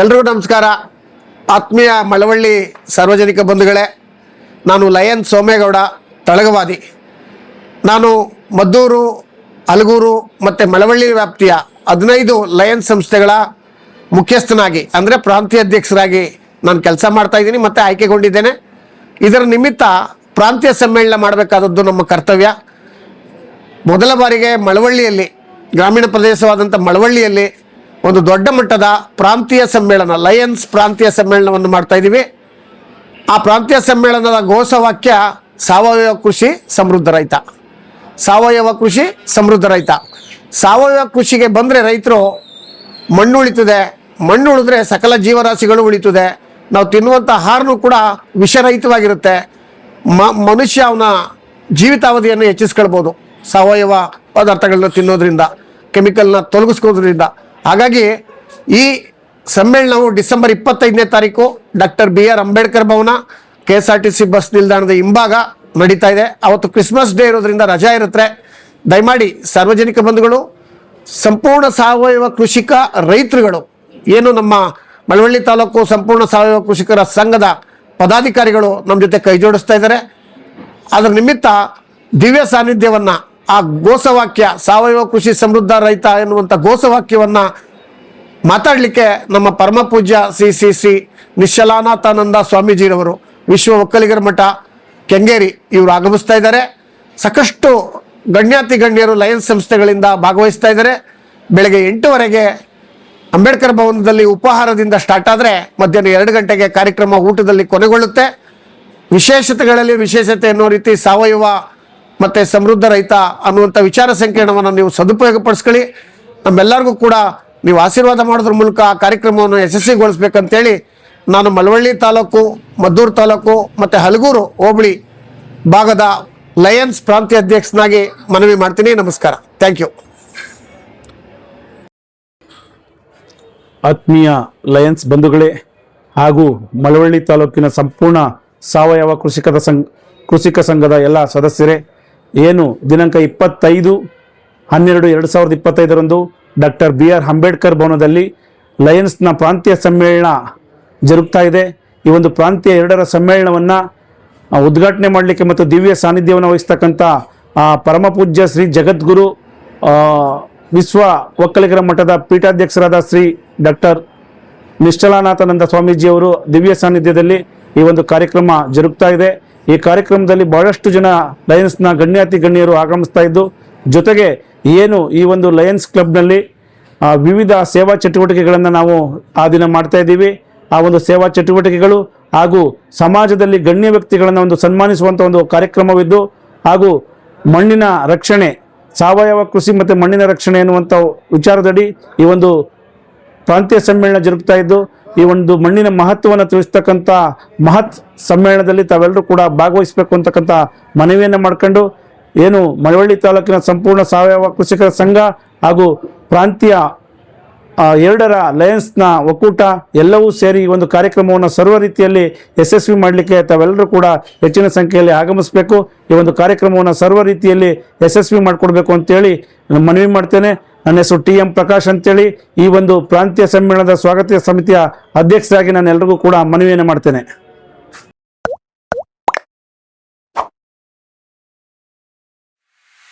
ಎಲ್ರಿಗೂ ನಮಸ್ಕಾರ. ಆತ್ಮೀಯ ಮಳವಳ್ಳಿ ಸಾರ್ವಜನಿಕ ಬಂಧುಗಳೇ, ನಾನು ಲಯನ್ ಸೋಮೇಗೌಡ, ತಳಗವಾದಿ. ನಾನು ಮದ್ದೂರು, ಅಲಗೂರು ಮತ್ತು ಮಳವಳ್ಳಿ ವ್ಯಾಪ್ತಿಯ ಹದಿನೈದು ಲಯನ್ ಸಂಸ್ಥೆಗಳ ಮುಖ್ಯಸ್ಥನಾಗಿ, ಅಂದರೆ ಪ್ರಾಂತೀಯ ಅಧ್ಯಕ್ಷರಾಗಿ ನಾನು ಕೆಲಸ ಮಾಡ್ತಾಯಿದ್ದೀನಿ ಮತ್ತು ಆಯ್ಕೆಗೊಂಡಿದ್ದೇನೆ. ಇದರ ನಿಮಿತ್ತ ಪ್ರಾಂತೀಯ ಸಮ್ಮೇಳನ ಮಾಡಬೇಕಾದದ್ದು ನಮ್ಮ ಕರ್ತವ್ಯ. ಮೊದಲ ಬಾರಿಗೆ ಮಳವಳ್ಳಿಯಲ್ಲಿ, ಗ್ರಾಮೀಣ ಪ್ರದೇಶವಾದಂಥ ಮಳವಳ್ಳಿಯಲ್ಲಿ ಒಂದು ದೊಡ್ಡ ಮಟ್ಟದ ಪ್ರಾಂತೀಯ ಸಮ್ಮೇಳನ ಲಯನ್ಸ್ ಪ್ರಾಂತೀಯ ಸಮ್ಮೇಳನವನ್ನು ಮಾಡ್ತಾ ಇದ್ದೀವಿ ಆ ಪ್ರಾಂತೀಯ ಸಮ್ಮೇಳನದ ಘೋಷವಾಕ್ಯ ಸಾವಯವ ಕೃಷಿ ಸಮೃದ್ಧ ರೈತ. ಸಾವಯವ ಕೃಷಿ ಸಮೃದ್ಧ ರೈತ. ಸಾವಯವ ಕೃಷಿಗೆ ಬಂದರೆ ರೈತರು ಮಣ್ಣು ಉಳಿತದೆ. ಮಣ್ಣು ಉಳಿದ್ರೆ ಸಕಲ ಜೀವರಾಶಿಗಳು ಉಳಿತದೆ. ನಾವು ತಿನ್ನುವಂಥ ಆಹಾರನೂ ಕೂಡ ವಿಷರಹಿತವಾಗಿರುತ್ತೆ. ಮ, ಮನುಷ್ಯ ಅವನ ಜೀವಿತಾವಧಿಯನ್ನು ಹೆಚ್ಚಿಸ್ಕೊಳ್ಬೋದು. ಸಾವಯವ ಪದಾರ್ಥಗಳನ್ನ ತಿನ್ನೋದ್ರಿಂದ ಕೆಮಿಕಲ್ನ ತೊಲಗಿಸ್ಕೋದ್ರಿಂದ. ಹಾಗಾಗಿ ಈ ಸಮ್ಮೇಳನವು ಡಿಸೆಂಬರ್ ಇಪ್ಪತ್ತೈದನೇ ತಾರೀಕು doctor B R Ambedkar Bhavan, K S R T C bus ನಿಲ್ದಾಣದ ಹಿಂಭಾಗ ನಡೀತಾ ಇದೆ. ಅವತ್ತು ಕ್ರಿಸ್ಮಸ್ ಡೇ ಇರೋದ್ರಿಂದ ರಜಾ ಇರುತ್ತೆ. ದಯಮಾಡಿ ಸಾರ್ವಜನಿಕ ಬಂಧುಗಳು, ಸಂಪೂರ್ಣ ಸಾವಯವ ಕೃಷಿಕ ರೈತರುಗಳು, ಏನು ನಮ್ಮ ಮಳವಳ್ಳಿ ತಾಲೂಕು ಸಂಪೂರ್ಣ ಸಾವಯವ ಕೃಷಿಕರ ಸಂಘದ ಪದಾಧಿಕಾರಿಗಳು ನಮ್ಮ ಜೊತೆ ಕೈ ಜೋಡಿಸ್ತಾ ಇದ್ದಾರೆ. ಅದರ ನಿಮಿತ್ತ ದಿವ್ಯ ಸಾನ್ನಿಧ್ಯವನ್ನ ಆ ಘೋಷವಾಕ್ಯ, ಸಾವಯವ ಕೃಷಿ ಸಮೃದ್ಧ ರೈತ ಎನ್ನುವಂಥ ಘೋಷವಾಕ್ಯವನ್ನ ಮಾತಾಡಲಿಕ್ಕೆ ನಮ್ಮ ಪರಮ ಪೂಜ್ಯ ಶ್ರೀ ಶ್ರೀ ಶ್ರೀ ನಿಶ್ಚಲಾನಾಥಾನಂದ ಸ್ವಾಮೀಜಿರವರು, ವಿಶ್ವ ಒಕ್ಕಲಿಗರ ಮಠ ಕೆಂಗೇರಿ ಇವರು ಆಗಮಿಸ್ತಾ ಇದ್ದಾರೆ. ಸಾಕಷ್ಟು ಗಣ್ಯಾತಿ ಗಣ್ಯರು ಲಯನ್ಸ್ ಸಂಸ್ಥೆಗಳಿಂದ ಭಾಗವಹಿಸ್ತಾ ಇದ್ದಾರೆ. ಬೆಳಗ್ಗೆ ಎಂಟುವರೆಗೆ ಅಂಬೇಡ್ಕರ್ ಭವನದಲ್ಲಿ ಉಪಹಾರದಿಂದ ಸ್ಟಾರ್ಟ್ ಆದರೆ ಮಧ್ಯಾಹ್ನ ಎರಡು ಗಂಟೆಗೆ ಕಾರ್ಯಕ್ರಮ ಊಟದಲ್ಲಿ ಕೊನೆಗೊಳ್ಳುತ್ತೆ. ವಿಶೇಷತೆಗಳಲ್ಲಿ ವಿಶೇಷತೆ ಅನ್ನೋ ರೀತಿ ಸಾವಯವ ಮತ್ತು ಸಮೃದ್ಧ ರೈತ ಅನ್ನುವಂಥ ವಿಚಾರ ಸಂಕಿರಣವನ್ನು ನೀವು ಸದುಪಯೋಗಪಡಿಸ್ಕೊಳ್ಳಿ. ನಮ್ಮೆಲ್ಲರಿಗೂ ಕೂಡ ನೀವು ಆಶೀರ್ವಾದ ಮಾಡೋದ್ರ ಮೂಲಕ ಆ ಕಾರ್ಯಕ್ರಮವನ್ನು ಯಶಸ್ವಿಗೊಳಿಸ್ಬೇಕಂತೇಳಿ ನಾನು ಮಳವಳ್ಳಿ ತಾಲೂಕು, ಮದ್ದೂರು ತಾಲೂಕು ಮತ್ತು ಹಲಗೂರು ಹೋಬಳಿ ಭಾಗದ ಲಯನ್ಸ್ ಪ್ರಾಂತೀಯ ಅಧ್ಯಕ್ಷನಾಗಿ ಮನವಿ ಮಾಡ್ತೀನಿ. ನಮಸ್ಕಾರ. ಥ್ಯಾಂಕ್ ಯು ಆತ್ಮೀಯ ಲಯನ್ಸ್ ಬಂಧುಗಳೇ ಹಾಗೂ ಮಳವಳ್ಳಿ ತಾಲೂಕಿನ ಸಂಪೂರ್ಣ ಸಾವಯವ ಕೃಷಿಕರ ಸಂಘ ಕೃಷಿಕ ಸಂಘದ ಎಲ್ಲ ಸದಸ್ಯರೇ ಏನು? ದಿನಾಂಕ ಇಪ್ಪತ್ತೈದು ಹನ್ನೆರಡು ಎರಡು ಸಾವಿರದ ಇಪ್ಪತ್ತೈದರಂದು ಡಾಕ್ಟರ್ ಬಿ ಆರ್ ಅಂಬೇಡ್ಕರ್ ಭವನದಲ್ಲಿ ಲಯನ್ಸ್ನ ಪ್ರಾಂತೀಯ ಸಮ್ಮೇಳನ ಜರುಗ್ತಾ ಇದೆ. ಈ ಒಂದು ಪ್ರಾಂತೀಯ ಎರಡರ ಸಮ್ಮೇಳನವನ್ನು ಉದ್ಘಾಟನೆ ಮಾಡಲಿಕ್ಕೆ ಮತ್ತು ದಿವ್ಯ ಸಾನ್ನಿಧ್ಯವನ್ನು ವಹಿಸ್ತಕ್ಕಂಥ ಆ, ಪರಮ ಪೂಜ್ಯ ಶ್ರೀ ಜಗದ್ಗುರು ವಿಶ್ವ ಒಕ್ಕಲಿಗರ ಮಠದ ಪೀಠಾಧ್ಯಕ್ಷರಾದ ಶ್ರೀ ಡಾಕ್ಟರ್ ನಿಶ್ಚಲಾನಾಥಾನಂದ ಸ್ವಾಮೀಜಿಯವರು ದಿವ್ಯ ಸಾನ್ನಿಧ್ಯದಲ್ಲಿ ಈ ಒಂದು ಕಾರ್ಯಕ್ರಮ ಜರುಗ್ತಾ ಇದೆ. ಈ ಕಾರ್ಯಕ್ರಮದಲ್ಲಿ ಬಹಳಷ್ಟು ಜನ ಲಯನ್ಸ್ನ ಗಣ್ಯಾತಿ ಗಣ್ಯರು ಆಗಮಿಸ್ತಾ ಇದ್ದು, ಜೊತೆಗೆ ಏನು ಈ ಒಂದು ಲಯನ್ಸ್ ಕ್ಲಬ್ನಲ್ಲಿ ವಿವಿಧ ಸೇವಾ ಚಟುವಟಿಕೆಗಳನ್ನು ನಾವು ಆ ದಿನ ಮಾಡ್ತಾ ಇದ್ದೀವಿ. ಆ ಒಂದು ಸೇವಾ ಚಟುವಟಿಕೆಗಳು ಹಾಗೂ ಸಮಾಜದಲ್ಲಿ ಗಣ್ಯ ವ್ಯಕ್ತಿಗಳನ್ನು ಒಂದು ಸನ್ಮಾನಿಸುವಂಥ ಒಂದು ಕಾರ್ಯಕ್ರಮವಿದ್ದು, ಹಾಗೂ ಮಣ್ಣಿನ ರಕ್ಷಣೆ, ಸಾವಯವ ಕೃಷಿ ಮತ್ತು ಮಣ್ಣಿನ ರಕ್ಷಣೆ ಎನ್ನುವಂಥ ವಿಚಾರದಡಿ ಈ ಒಂದು ಪ್ರಾಂತೀಯ ಸಮ್ಮೇಳನ ಜರುಗ್ತಾ ಇದ್ದು ಈ ಒಂದು ಮಣ್ಣಿನ ಮಹತ್ವವನ್ನು ತಿಳಿಸ್ತಕ್ಕಂಥ ಮಹತ್ ಸಮ್ಮೇಳನದಲ್ಲಿ ತಾವೆಲ್ಲರೂ ಕೂಡ ಭಾಗವಹಿಸಬೇಕು ಅಂತಕ್ಕಂಥ ಮನವಿಯನ್ನು ಮಾಡ್ಕೊಂಡು ಏನು ಮಳವಳ್ಳಿ ತಾಲೂಕಿನ ಸಂಪೂರ್ಣ ಸಾವಯವ ಕೃಷಿಕರ ಸಂಘ ಹಾಗೂ ಪ್ರಾಂತೀಯ ಎರಡರ ಲಯನ್ಸ್ನ ಒಕ್ಕೂಟ ಎಲ್ಲವೂ ಸೇರಿ ಈ ಒಂದು ಕಾರ್ಯಕ್ರಮವನ್ನು ಸರ್ವ ರೀತಿಯಲ್ಲಿ ಯಶಸ್ವಿ ಮಾಡಲಿಕ್ಕೆ ತಾವೆಲ್ಲರೂ ಕೂಡ ಹೆಚ್ಚಿನ ಸಂಖ್ಯೆಯಲ್ಲಿ ಆಗಮಿಸಬೇಕು. ಈ ಒಂದು ಕಾರ್ಯಕ್ರಮವನ್ನು ಸರ್ವ ರೀತಿಯಲ್ಲಿ ಯಶಸ್ವಿ ಮಾಡಿಕೊಡ್ಬೇಕು ಅಂತೇಳಿ ಮನವಿ ಮಾಡ್ತೇನೆ. ನನ್ನ ಹೆಸರು ಟಿ ಎಂ ಪ್ರಕಾಶ್ ಅಂತೇಳಿ ಈ ಒಂದು ಪ್ರಾಂತೀಯ ಸಮ್ಮೇಳನದ ಸ್ವಾಗತ ಸಮಿತಿಯ ಅಧ್ಯಕ್ಷರಾಗಿ ನಾನು ಎಲ್ರಿಗೂ ಕೂಡ ಮನವಿಯನ್ನು ಮಾಡ್ತೇನೆ.